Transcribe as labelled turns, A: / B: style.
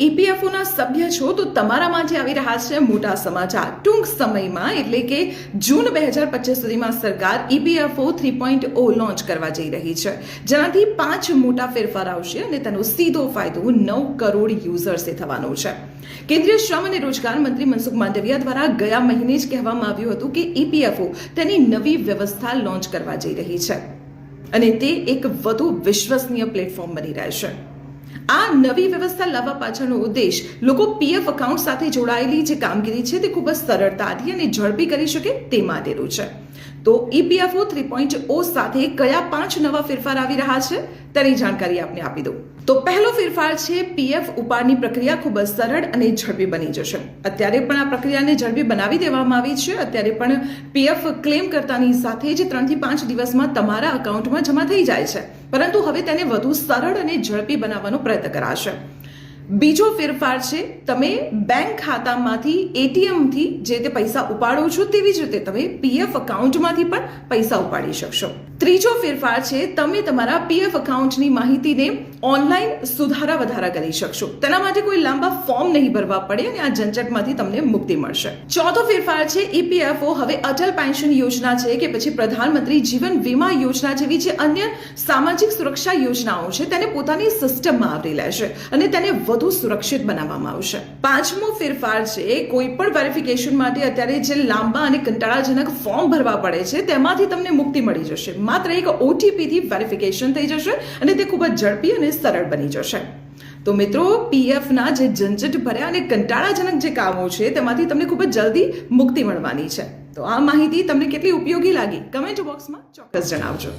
A: ઈપીએફઓના સભ્ય છો તો તમારા માટે આવી રહ્યા છે મોટા સમાચાર. ટૂંક સમયમાં એટલે કે જૂન બે હજાર પચીસ સુધીમાં સરકાર EPFO three point O launch કરવા જઈ રહી છે. જેનાથી પાંચ મોટા ફેરફાર આવશે અને તેનો સીધો ફાયદો નવ કરોડ યુઝર્સે થવાનો છે. કેન્દ્રીય શ્રમ અને રોજગાર મંત્રી મનસુખ માંડવિયા દ્વારા ગયા મહિને જ કહેવામાં આવ્યું હતું કે ઈપીએફઓ તેની નવી વ્યવસ્થા લોન્ચ કરવા જઈ રહી છે. અને તે એક વધુ વિશ્વસનીય પ્લેટફોર્મ બની રહેશે. આ નવી વ્યવસ્થા લાવવા પાછળનો ઉદ્દેશ લોકો પીએફ અકાઉન્ટ સાથે જોડાયેલી જે કામગીરી છે તે ખૂબ જ સરળતાથી અને ઝડપી કરી શકે તે માટેનું છે. તો ઈપીએફઓ થ્રી પોઈન્ટ ઓ સાથે કયા પાંચ નવા ફેરફાર આવી રહ્યા છે? તેની જાણકારી આપને આપી દઉં. તો પહેલો ફેરફાર છે પીએફ ઉપાડની પ્રક્રિયા ખૂબ જ સરળ અને ઝડપી બની જશે. અત્યારે પણ આ પ્રક્રિયાને ઝડપી બનાવી દેવામાં આવી છે. અત્યારે પણ પીએફ ક્લેમ કરતાની સાથે જ ત્રણથી પાંચ દિવસમાં તમારા અકાઉન્ટમાં જમા થઈ જાય છે. પરંતુ હવે તેને વધુ સરળ અને ઝડપી બનાવવાનો પ્રયત્ન કરાશે. બીજો ફેરફાર છે, તમે બેંક ખાતામાંથી એટીએમથી જે તે પૈસા ઉપાડો છો તેવી જ રીતે તમે પીએફ અકાઉન્ટમાંથી પણ પૈસા ઉપાડી શકશો. ત્રીજો ફેરફાર છે, તમે તમારા પીએફ અકાઉન્ટની માહિતીને ઓનલાઈન સુધારા વધારા કરી શકશો. તેના માટે કોઈ લાંબા ફોર્મ નહીં ભરવા પડે અને આ ઝંઝટમાંથી તમને મુક્તિ મળશે. ચોથો ફેરફાર છે ઈપીએફઓ હવે અટલ પેન્શન યોજના છે કે પછી પ્રધાનમંત્રી જીવન વીમા યોજના જેવી જે અન્ય સામાજિક સુરક્ષા યોજનાઓ છે, તેને પોતાની સિસ્ટમમાં આવરી લેશે અને તેને વધુ સુરક્ષિત બનાવવામાં આવશે. પાંચમો ફેરફાર છે કોઈ પણ વેરિફિકેશન માટે અત્યારે જે લાંબા અને કંટાળાજનક ફોર્મ ભરવા પડે છે, તેમાંથી તમને મુક્તિ મળી જશે. માત્ર એક ઓટીપીથી વેરિફિકેશન થઈ જશે અને તે ખૂબ જ ઝડપી અને સરળ બની જશે. તો મિત્રો પીએફના જે ઝંઝટ ભર્યા અને કંટાળાજનક જે કામો છે, તેમાંથી તમને ખૂબ જ જલ્દી મુક્તિ મળવાની છે. તો આ માહિતી તમને કેટલી ઉપયોગી લાગી? કમેન્ટ બોક્સમાં ચોક્કસ જણાવજો.